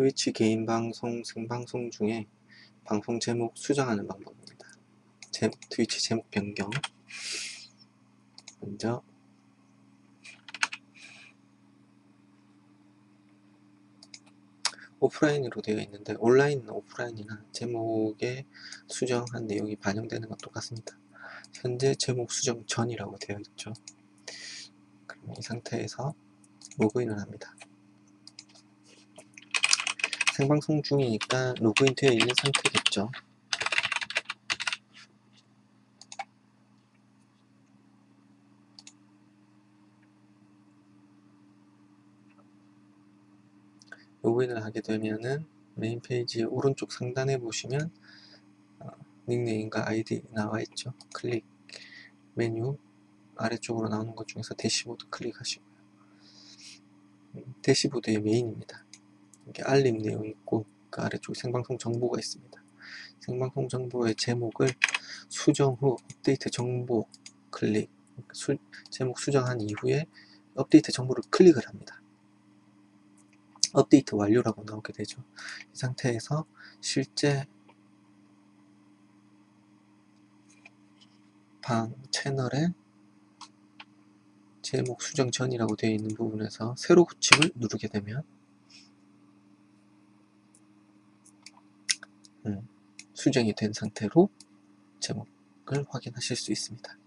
트위치 개인 방송 생방송 중에 방송 제목 수정하는 방법입니다. 제, 트위치 제목 변경 먼저 오프라인으로 되어 있는데 온라인이나 오프라인이나 제목에 수정한 내용이 반영되는 건 똑같습니다. 현재 제목 수정 전이라고 되어 있죠. 그럼 이 상태에서 로그인을 합니다. 생방송 중이니까 로그인 되어 있는 상태겠죠. 로그인을 하게 되면은 메인 페이지의 오른쪽 상단에 보시면 어, 닉네임과 아이디 나와 있죠. 클릭 메뉴 아래쪽으로 나오는 것 중에서 대시보드 클릭하시고요. 음, 대시보드의 메인입니다. 이렇게 알림 내용이 있고 그 아래쪽 생방송 정보가 있습니다. 생방송 정보의 제목을 수정 후 업데이트 정보 클릭 수, 제목 수정한 이후에 업데이트 정보를 클릭을 합니다. 업데이트 완료라고 나오게 되죠. 이 상태에서 실제 방 채널에 제목 수정 전이라고 되어 있는 부분에서 새로 고침을 누르게 되면 음, 수정이 된 상태로 제목을 확인하실 수 있습니다.